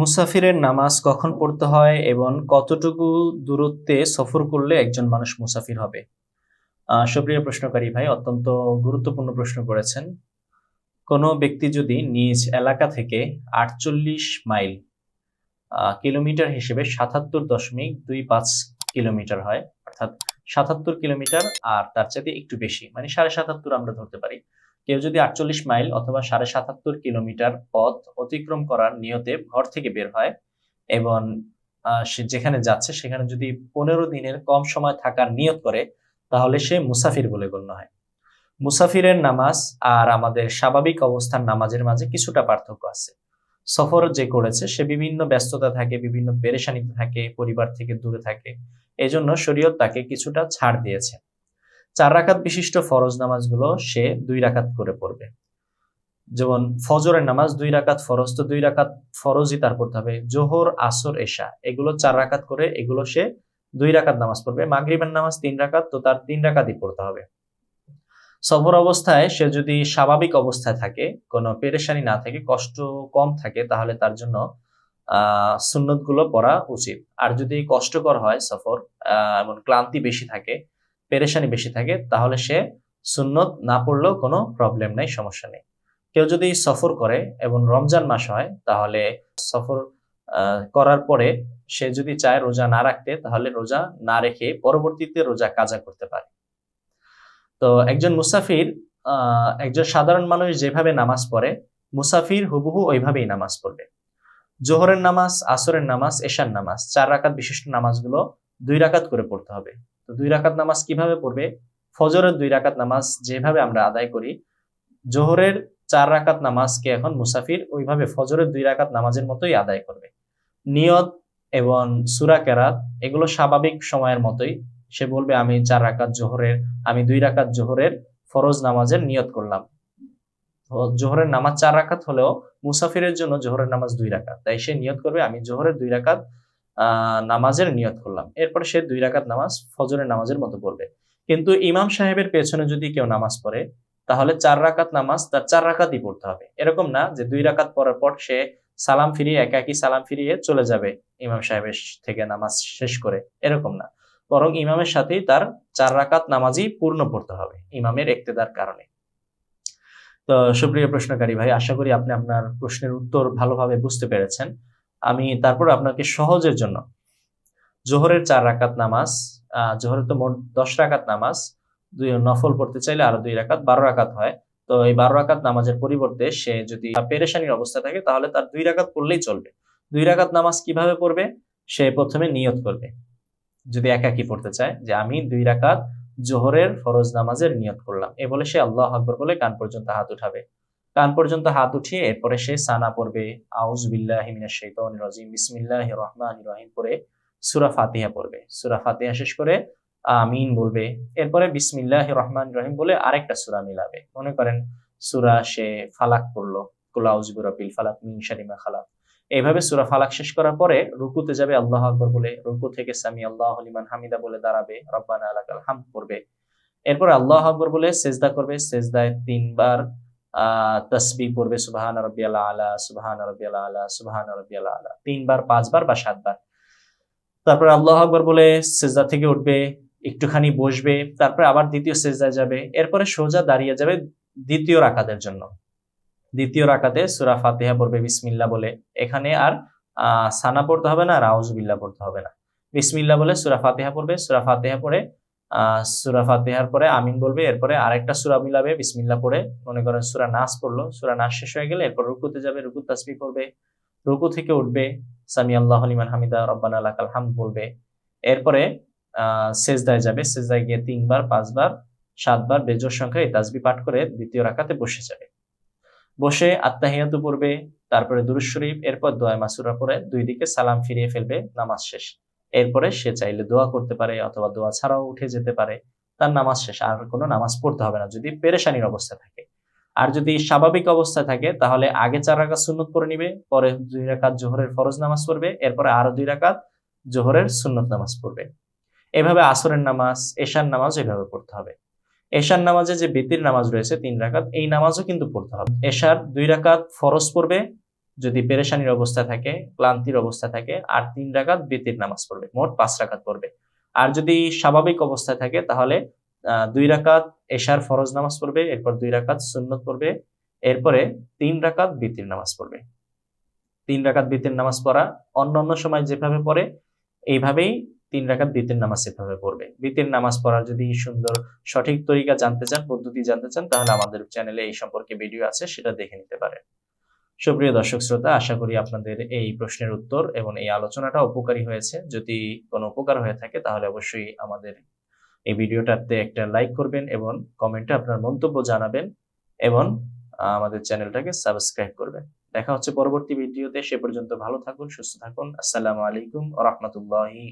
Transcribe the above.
মুসাফিরের নামাজ কখন পড়তে হয় এবং কতটুকু দূরত্বে সফর করলে একজন মানুষ মুসাফির হবে? সুপ্রিয় প্রশ্নকারী ভাই, অত্যন্ত গুরুত্বপূর্ণ প্রশ্ন করেছেন। কোনো ব্যক্তি যদি নিজ এলাকা থেকে আটচল্লিশ মাইল কিলোমিটার হিসেবে সাতাত্তর দশমিক দুই পাঁচ কিলোমিটার হয়, অর্থাৎ সাতাত্তর কিলোমিটার আর তার চাইতে একটু বেশি মানে সাড়ে সাতাত্তর আমরা ধরতে পারি কেউ যদি আটচল্লিশ মাইল অথবা সাড়ে সাতাত্তর কিলোমিটার পথ অতিক্রম করার নিয়তে ঘর থেকে বের হয় এবং সে যেখানে যাচ্ছে সেখানে যদি পনেরো দিনের কম সময় থাকার নিয়ত করে, তাহলে সে মুসাফির বলে গণ্য হয়। মুসাফিরের নামাজ আর আমাদের স্বাভাবিক অবস্থার নামাজের মাঝে কিছুটা পার্থক্য আছে। সফর যে করেছে সে বিভিন্ন ব্যস্ততা থাকে, বিভিন্ন পেরেশানিতে থাকে, পরিবার থেকে দূরে থাকে, এজন্য শরীয়ত তাকে কিছুটা ছাড় দিয়েছে। চার রাকাত বিশিষ্ট ফরজ নামাজগুলো সে দুই রাকাত করে পড়বে। যেমন ফজরের নামাজ দুই রাকাত ফরজ, তো দুই রাকাত ফরজই তার পড়তে হবে। জোহর, আসর, এশা, এগুলো চার রাকাত করে এগুলো সে দুই রাকাত নামাজ পড়বে। মাগরিবের নামাজ তিন রাকাত, তো তার তিন রাকাতই পড়তে হবে। সফর অবস্থায় সে যদি স্বাভাবিক অবস্থায় থাকে, কোনো পেরেশানি না থাকে, কষ্ট কম থাকে, তাহলে তার জন্য আহ সুন্নতগুলো পড়া উচিত। আর যদি কষ্টকর হয় সফর আহ এবং ক্লান্তি বেশি থাকে পেরেশানি বেশি থাকে, তাহলে সে সুন্নত না পড়লেও কোনো প্রবলেম নেই, সমস্যা নেই। কেউ যদি সফর করে এবং রমজান মাস হয়, তাহলে সফর করার পরে সে যদি চায় রোজা না রাখতে, তাহলে রোজা না রেখে পরবর্তীতে রোজা কাজা করতে পারে। তো একজন মুসাফির একজন সাধারণ মানুষ যেভাবে নামাজ পড়ে, মুসাফির হুবহু ওইভাবেই নামাজ পড়বে। জোহরের নামাজ, আসরের নামাজ, এশার নামাজ, চার রাকাত বিশিষ্ট নামাজগুলো দুই রাকাত করে পড়তে হবে। তো দুই রাকাত নামাজ কীভাবে পড়বে? ফজরের দুই রাকাত নামাজ যেভাবে আমরা আদায় করি, জোহরের চার রাকাত নামাজকে এখন মুসাফির ওইভাবে ফজরের দুই রাকাত নামাজের মতোই আদায় করবে। নিয়ত এবং সুরা কেরাত, এগুলো স্বাভাবিক সময়ের মতোই। সে বলবে, আমি চার রাকাত জোহরের, আমি দুই রাকাত জোহরের ফরজ নামাজের নিয়ত করলাম। জোহরের নামাজ চার রাকাত হলেও মুসাফিরের জন্য জোহরের নামাজ দুই রাকাত। তাই সে নিয়ত করবে, আমি জোহরের দুই রাকাত নামাজের নিয়ত করলাম। এরপরে সে দুই রাকাত নামাজ ফজরের নামাজের মতো পড়বে। কিন্তু ইমাম সাহেবের পেছনে যদি কেউ নামাজ পড়ে, তাহলে চার রাকাত নামাজ তার চার রাকাতই পড়তে হবে। এরকম না যে দুই রাকাত পড়ার পর সে সালাম ফিরিয়ে, একা একই সালাম ফিরিয়ে চলে যাবে ইমাম সাহেবের থেকে নামাজ শেষ করে। এরকম না। বরং ইমামের সাথেই তার চার রাকাত নামাজই পূর্ণ পড়তে হবে ইমামের একতেদার কারণে। তো সুপ্রিয় প্রশ্নকারী ভাই, আশা করি আপনি আপনার প্রশ্নের উত্তর ভালোভাবে বুঝতে পেরেছেন। আমি তারপর আপনাকে সহজের জন্য জোহরের চার রাকাত নামাজ জোহরের তো মোট দশ রাকাত নামাজ, দুই নফল পড়তে চাইলে আরও দুই রাকাত, বারো রাকাত হয়। তো এই বারো রাকাত নামাজের পরিবর্তে সে যদি পেরেশানির অবস্থা থাকে, তাহলে তার দুই রাকাত পড়লেই চলবে। দুই রাকাত নামাজ কীভাবে পড়বে? সে প্রথমে নিয়ত করবে। যদি একাকি পড়তে চায়, যে আমি দুই রাকাত জোহরের ফরজ নামাজের নিয়ত করলাম। এ বলে সে আল্লাহ আকবর বলে কান পর্যন্ত হাত উঠাবে। কান পর্যন্ত হাত উঠিয়ে এরপরে সে সানা পড়বে। আউজ বিল্লাহ শাইতানির রাজিম। বিসমিল্লাহির রহমানির রহিম পড়ে সুরা ফাতিহা পড়বে। সুরা ফাতিহা শেষ করে আমিন বলবে। এরপরে বিসমিল্লাহ রহমান রহিম বলে আরেকটা সুরা মিলাবে। মনে করেন সুরা সে ফালাক পড়ল। কুলাউজ বিরাবিল ফালাক মিন শারি মা খালাক। এইভাবে সূরা ফালাক শেষ করার পরে রুকুতে যাবে আল্লাহ আকবর বলে। রুকু থেকে সামি আল্লাহ লিমান হামিদা বলে দাঁড়াবে। রব্বানা লাকাল হামদ পড়বে। এরপরে আল্লাহ আকবর বলে সেজদা করবে। সেজদায় তিনবার তসবি পড়বে, সুবহান রব্বিয়াল আলা, সুবহান রব্বিয়াল আলা, সুবহান রব্বিয়াল আলা। তিনবার, পাঁচবার বা সাতবার। তারপরে আল্লাহ আকবর বলে সেজদা থেকে উঠবে, একটুখানি বসবে, তারপরে আবার দ্বিতীয় সেজদায় যাবে, এরপরে সোজা দাঁড়িয়ে যাবে দ্বিতীয় রাকাতের জন্য। দ্বিতীয় রাকাতে সুরা ফাতিহা পড়বে বিসমিল্লা বলে। এখানে আর সানা পড়তে হবে না, আর আউজবিল্লা পড়তে হবে না। বিসমিল্লা বলে সুরা ফাতিহা পড়বে, সুরা ফাতিহা পড়ে সুরা ফাতিহার পরে আমিন বলবে, এরপরে আরেকটা সুরা মিলাবে বিসমিল্লা পড়ে। মনে করেন সুরা নাস পড়ল, সুরা নাস শেষ হয়ে গেলে এরপর রুকুতে যাবে রুকু তাসবি করবে রুকু থেকে উঠবে সামি আল্লাহ হামিদা, রব্বানা লাকাল হামদ বলবে। এরপরে সেজদায় যাবে, সেজদায় গিয়ে তিনবার, পাঁচবার, সাতবার বেজোর সংখ্যা এই তাসবি পাঠ করে দ্বিতীয় রাকাতে বসে যাবে। বসে আত্মাহিয়াতু পড়বে, তারপরে দুরুজ শরীফ, এরপর দোয়া মাসুরা পরে দুই দিকে সালাম ফিরিয়ে ফেলবে, নামাজ শেষ। এরপরে সে চাইলে দোয়া করতে পারে অথবা দোয়া ছাড়াও উঠে যেতে পারে। তার নামাজ শেষ, আর কোনো নামাজ পড়তে হবে না। যদি পেরেশানির অবস্থা থাকে, আর যদি স্বাভাবিক অবস্থায় থাকে, তাহলে আগে চার রাকাত সুন্নত পড়ে নিবে, পরে দুই রাকাত জোহরের ফরজ নামাজ পড়বে, এরপরে আরও দুই রাকাত জোহরের সুন্নত নামাজ পড়বে। এভাবে আসরের নামাজ, এশার নামাজ এভাবে পড়তে হবে। এশার নামাজে যে বেতির নামাজ রয়েছে, তিন রাকাত, এই নামাজও কিন্তু পড়তে হবে। এশার দুই রাকাত ফরজ পড়বে যদি পেরেশানির অবস্থা থাকে, ক্লান্তির অবস্থা থাকে, আর তিন রাকাত বিতির নামাজ পড়বে, মোট পাঁচ রাকাত পড়বে। আর যদি স্বাভাবিক অবস্থায় থাকে, তাহলে দুই রাকাত এশার ফরজ নামাজ পড়বে, এরপর দুই রাকাত সুন্নত পড়বে, এরপরে তিন রাকাত বিতির নামাজ পড়বে। তিন রাকাত বিতির নামাজ পড়া অন্য অন্য সময় যেভাবে পড়ে, এইভাবেই তিন রাকাত বিতির নামাজ এভাবে পড়বে। বিতির নামাজ পড়ার যদি সুন্দর, সঠিক তরিকা জানতে চান, পদ্ধতি জানতে চান, তাহলে আমাদের চ্যানেলে এই সম্পর্কে ভিডিও আছে, সেটা দেখে নিতে পারেন। সুপ্রিয় দর্শক শ্রোতা, আশা করি আপনাদের এই প্রশ্নের উত্তর এবং এই আলোচনাটা উপকারী হয়েছে। যদি কোনো উপকার হয়ে থাকে তাহলে অবশ্যই আমাদের এই ভিডিওটাতে একটা লাইক করবেন এবং কমেন্টে আপনার মন্তব্য জানাবেন এবং আমাদের চ্যানেলটাকে সাবস্ক্রাইব করবেন। দেখা হচ্ছে পরবর্তী ভিডিওতে। সে পর্যন্ত ভালো থাকুন, সুস্থ থাকুন। আসসালামু আলাইকুম রহমতুল্লাহি